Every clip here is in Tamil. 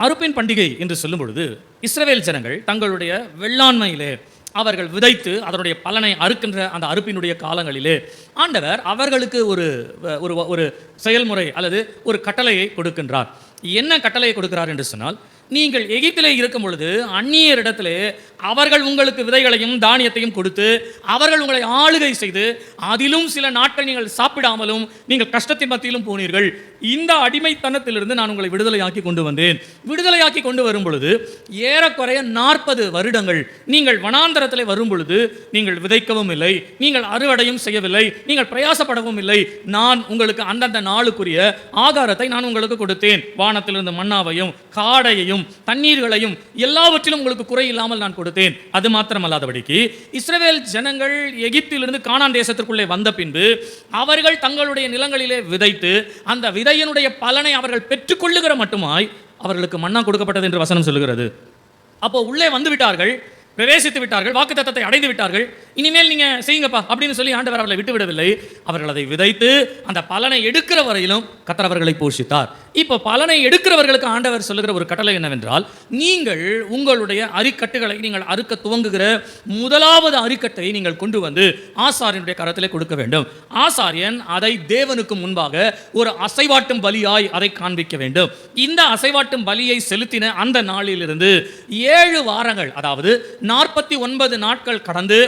அறுப்பின் பண்டிகை என்று சொல்லும் பொழுது இஸ்ரவேல் ஜனங்கள் தங்களுடைய வெள்ளாண்மையிலே அவர்கள் விதைத்து அதனுடைய பலனை அறுக்கின்ற அந்த அறுப்பினுடைய காலங்களிலே ஆண்டவர் அவர்களுக்கு ஒரு ஒரு ஒரு செயல்முறை அல்லது ஒரு கட்டளையை கொடுக்கின்றார். என்ன கட்டளையை கொடுக்கிறார் என்று சொன்னால் நீங்கள் எகிப்திலே இருக்கும் பொழுது அந்நியரிடத்திலே அவர்கள் உங்களுக்கு விதைகளையும் தானியத்தையும் கொடுத்து அவர்கள் உங்களை ஆளுகை செய்து அதிலும் சில நாட்கள் நீங்கள் சாப்பிடாமலும் நீங்கள் கஷ்டத்தின் மத்தியிலும் போனீர்கள். இந்த அடிமைத்தனத்திலிருந்து நான் உங்களை விடுதலையாக்கி கொண்டு வந்தேன். விடுதலையாக்கி கொண்டு வரும் பொழுது ஏறக்குறைய நாற்பது வருடங்கள் நீங்கள் வனாந்தரத்தில் வரும் பொழுது நீங்கள் விதைக்கவும் இல்லை நீங்கள் அறுவடையும் செய்யவில்லை நீங்கள் பிரயாசப்படவும் இல்லை. நான் உங்களுக்கு அந்தந்த நாளுக்குரிய ஆகாரத்தை நான் உங்களுக்கு கொடுத்தேன். வானத்திலிருந்து மன்னாவையும் காடையையும் தண்ணீர்களையும் எல்லாவற்றிலும் உங்களுக்கு குறை இல்லாமல் நான் கொடுத்தேன். அது மாத்திரமல்லாதபடிக்கு இஸ்ரேல் ஜனங்கள் எகிப்திலிருந்து கானான் தேசத்திற்குள்ளே வந்த பின்பு அவர்கள் தங்களுடைய நிலங்களிலே விதைத்து அந்த விதையினுடைய பலனை அவர்கள் பெற்றுக்கொள்ளுகிற மட்டுமாய் அவர்களுக்கு மன்னா கொடுக்கப்பட்டது என்று வசனம் சொல்லுகிறது. அப்போ உள்ளே வந்து விட்டார்கள். பிரவேசித்து விட்டார்கள் வாக்குத்தத்தத்தை அடைந்து விட்டார்கள். இனிமேல் நீங்க செய்யுங்கப்பா அப்படின்னு சொல்லி ஆண்டவர் அவர்களை விட்டு விடவில்லை. அவர்கள் அதை விதைத்து அந்த பலனை எடுக்கிற வரையிலும் கத்தர் அவர்களை போஷித்தார். இப்போ பலனை எடுக்கிறவர்களுக்கு ஆண்டவர் சொல்லுகிற ஒரு கட்டளை என்னவென்றால் நீங்கள் உங்களுடைய அரிக்கட்டுகளை நீங்கள் அறுக்க துவங்குகிற முதலாவது அரிக்கட்டை நீங்கள் கொண்டு வந்து ஆசாரியனுடைய கரத்திலே கொடுக்க வேண்டும். ஆசாரியன் அதை தேவனுக்கு முன்பாக ஒரு அசைவாட்டும் பலியாய் அதை காண்பிக்க வேண்டும். இந்த அசைவாட்டும் பலியை செலுத்தின அந்த நாளிலிருந்து ஏழு வாரங்கள் அதாவது நாற்பத்தி ஒன்பது நாட்கள் கடந்து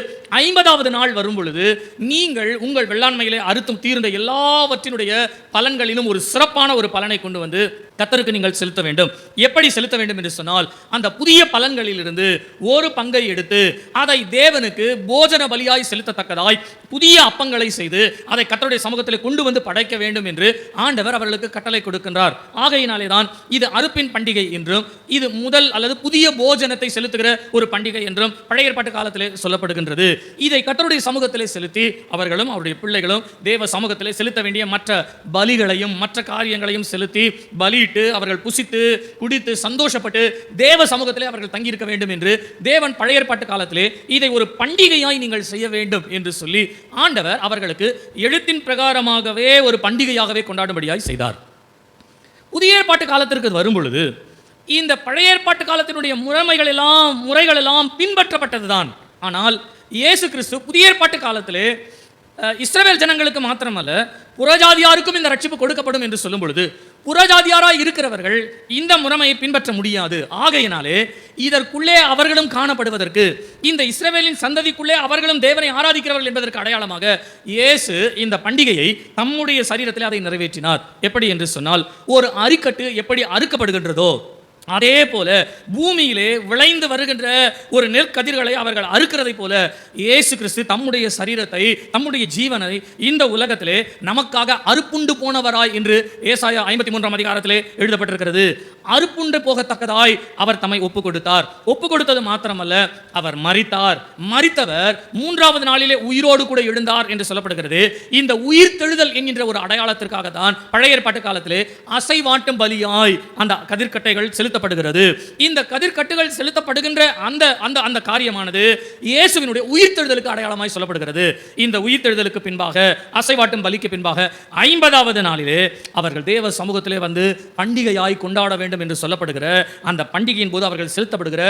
ஐம்பதாவது நாள் வரும் பொழுது நீங்கள் உங்கள் வெள்ளாண்மையிலே அறுத்தும் தீர்ந்த எல்லாவற்றினுடைய பலன்களிலும் ஒரு சிறப்பான ஒரு பலனை கொண்டு வந்து கத்தருக்கு நீங்கள் செலுத்த வேண்டும். எப்படி செலுத்த வேண்டும் என்று சொன்னால் அந்த புதிய பலன்களிலிருந்து ஒரு பங்கை எடுத்து அதை தேவனுக்கு போஜன பலியாய் செலுத்தத்தக்கதாய் புதிய அப்பங்களை செய்து அதை கத்தருடைய சமூகத்தில் கொண்டு வந்து படைக்க வேண்டும் என்று ஆண்டவர் அவர்களுக்கு கட்டளை கொடுக்கின்றார். ஆகையினாலே தான் இது அறுப்பின் பண்டிகை என்றும் இது முதல் அல்லது புதிய போஜனத்தை செலுத்துகிற ஒரு பண்டிகை என்றும் பழைய ஏற்பாட்டு காலத்திலே சொல்லப்படுகின்றது. இதை கத்தருடைய சமூகத்திலே செலுத்தி அவர்களும் அவருடைய பிள்ளைகளும் தேவ சமூகத்திலே செலுத்த வேண்டிய மற்ற பலிகளையும் மற்ற காரியங்களையும் செலுத்தி பலியிட்டு அவர்கள் புசித்து குடித்து சந்தோஷப்பட்டு தேவ சமூகத்திலே அவர்கள் தங்கியிருக்க வேண்டும் என்று தேவன் பழைய ஏற்பாட்டு காலத்திலே இதை ஒரு பண்டிகையாய் நீங்கள் செய்ய வேண்டும் என்று சொல்லி ஆண்டவர் அவர்களுக்கு எழுத்தின் பிரகாரமாகவே ஒரு பண்டிகையாகவே கொண்டாடும்படியாய் செய்தார். புதிய ஏற்பாட்டு காலத்திற்கு வரும் பொழுது இந்த பழைய ஏற்பாட்டு காலத்தினுடைய முறைமைகள் எல்லாம் முறைகள் எல்லாம் பின்பற்றப்பட்டதுதான். ஆனால் இயேசு கிறிஸ்து புதிய ஏற்பாட்டு காலத்திலே இஸ்ரவேல் ஜனங்களுக்கு மாத்திரமல்ல புறஜாதியாருக்கும் இந்த ரட்சிப்பு கொடுக்கப்படும் என்று சொல்லும் பொழுது புறஜாதியாராக இருக்கிறவர்கள் இந்த முறைமையை பின்பற்ற முடியாது. ஆகையினாலே இதற்குள்ளே அவர்களும் காணப்படுவதற்கு இந்த இஸ்ரவேலின் சந்ததிக்குள்ளே அவர்களும் தேவனை ஆராதிக்கிறவர்கள் என்பதற்கு அடையாளமாக இயேசு இந்த பண்டிகையை தம்முடைய சரீரத்தில் அதை நிறைவேற்றினார். எப்படி என்று சொன்னால் ஒரு அரிக்கட்டு எப்படி அறுக்கப்படுகின்றதோ அதே போல பூமியிலே விளைந்து வருகின்ற ஒரு நெற்கதிர்களை அவர்கள் அறுக்கிறதை போல இயேசு கிறிஸ்து தம்முடைய சரீரத்தை தம்முடைய ஜீவனை இந்த உலகத்திலே நமக்காக அறுப்புண்டு போனவராய் என்று ஏசாயா ஐம்பத்தி மூன்றாம் அதிகாரத்திலே எழுதப்பட்டிருக்கிறது. அறுப்புண்டு போகத்தக்கதாய் அவர் தம்மை ஒப்பு கொடுத்தார் ஒப்பு கொடுத்தது மாத்திரமல்ல அவர் மறித்தார் மறித்தவர் மூன்றாவது நாளிலே உயிரோடு கூட எழுந்தார் என்று சொல்லப்படுகிறது. இந்த உயிர் தெழுதல் என்கின்ற ஒரு அடையாளத்திற்காக தான் பழைய ஏற்பாட்டு காலத்திலே அசைவாட்டும் பலியாய் அந்த கதிர்கட்டைகள் செலுத்த செலுத்தப்படுகிறது. இந்த கதிர்கட்டுகள் செலுத்தப்படுகின்ற அந்த அந்த அந்த காரியமானது இயேசுவினுடைய உயிர்த்தெழுதலுக்கு அடையாளமாய் சொல்லப்படுகிறது. இந்த உயிர்த்தெழுதலுக்கு பின்பாக அசைவாட்டும் பலிக்கு பின்பாக ஐம்பதாவது நாளிலே அவர்கள் தேவ சமூகத்திலே வந்து பண்டிகையாய் கொண்டாட வேண்டும் என்று சொல்லப்படுகிற அந்த பண்டிகையின் போது அவர்கள் செலுத்தப்படுகிற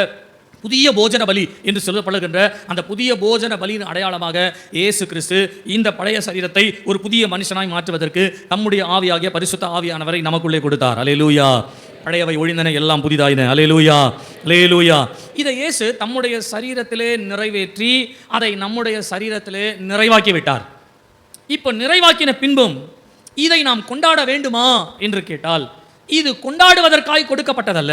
புதிய போஜன பலி என்று சொல்லப்படுகின்ற அந்த புதிய போஜன பலியின் அடையாளமாக இயேசு கிறிஸ்து இந்த பழைய சரீரத்தை ஒரு புதிய மனுஷனாய் மாற்றுவதற்கு நம்முடைய ஆவியாகிய பரிசுத்த ஆவியானவரை நமக்குள்ளே கொடுத்தார். அலேலூயா பழையவை ஒழிந்தன எல்லாம் புதிதாயின. அலேலூயா லேலூயா இதை இயேசு தம்முடைய சரீரத்திலே நிறைவேற்றி அதை நம்முடைய சரீரத்திலே நிறைவாக்கி விட்டார் இப்போ நிறைவாக்கின பின்பும் இதை நாம் கொண்டாட வேண்டுமா? என்று கேட்டால் இது கொண்டாடுவதற்காய் கொடுக்கப்பட்டதல்ல.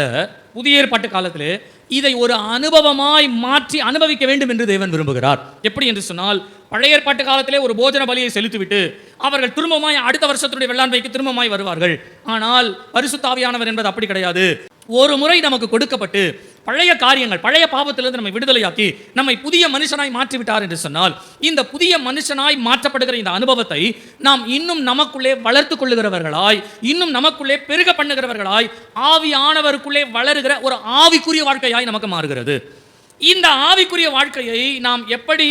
புதிய ஏற்பாட்டு காலத்திலே இதை ஒரு அனுபவமாய் மாற்றி அனுபவிக்க வேண்டும் என்று தேவன் விரும்புகிறார். எப்படி என்று சொன்னால் பழைய ஏற்பாட்டு காலத்திலே ஒரு போஜன பலியை செலுத்திவிட்டு அவர்கள் திரும்பமாய் அடுத்த வருஷத்துடைய வெள்ளாண்மைக்கு திரும்பமாய் வருவார்கள். ஆனால் பரிசுத்தாவியானவர் என்பது அப்படி கிடையாது. ஒரு முறை நமக்கு கொடுக்கப்பட்டு பழைய காரியங்கள் பழைய பாவத்திலிருந்து நம்மை விடுதலையாக்கி நம்மை புதிய மனுஷனாய் மாற்றிவிட்டார் என்று சொன்னால் இந்த புதிய மனுஷனாய் மாற்றப்படுகிற இந்த அனுபவத்தை நாம் இன்னும் நமக்குள்ளே வளர்த்து கொள்ளுகிறவர்களாய் இன்னும் நமக்குள்ளே பெருக பண்ணுகிறவர்களாய் ஆவியானவருக்குள்ளே வளருகிற ஒரு ஆவிக்குரிய வாழ்க்கையாய் நமக்கு மாறுகிறது. இந்த ஆவிக்குரிய வாழ்க்கையை நாம் எப்படி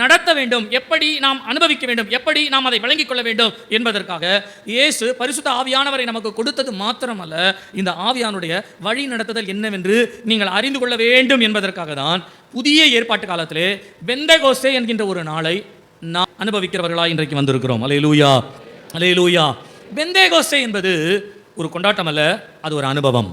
நடத்த வேண்டும் எப்படி நாம் அனுபவிக்க வேண்டும் எப்படி நாம் அதை விளங்கிக் கொள்ள வேண்டும் என்பதற்காக இயேசு பரிசுத்த ஆவியானவரை நமக்கு கொடுத்தது மாத்திரமல்ல இந்த ஆவியானுடைய வழி நடத்துதல் என்னவென்று நீங்கள் அறிந்து கொள்ள வேண்டும் என்பதற்காக தான் புதிய ஏற்பாட்டு காலத்திலே பெந்தகோஸ்தே என்கின்ற ஒரு நாளை நாம் அனுபவிக்கிறவர்களா இன்றைக்கு வந்திருக்கிறோம். அல்லையில லூயா அலே லூயா பெந்தேகோஸ்தே என்பது ஒரு கொண்டாட்டம் அல்ல அது ஒரு அனுபவம்.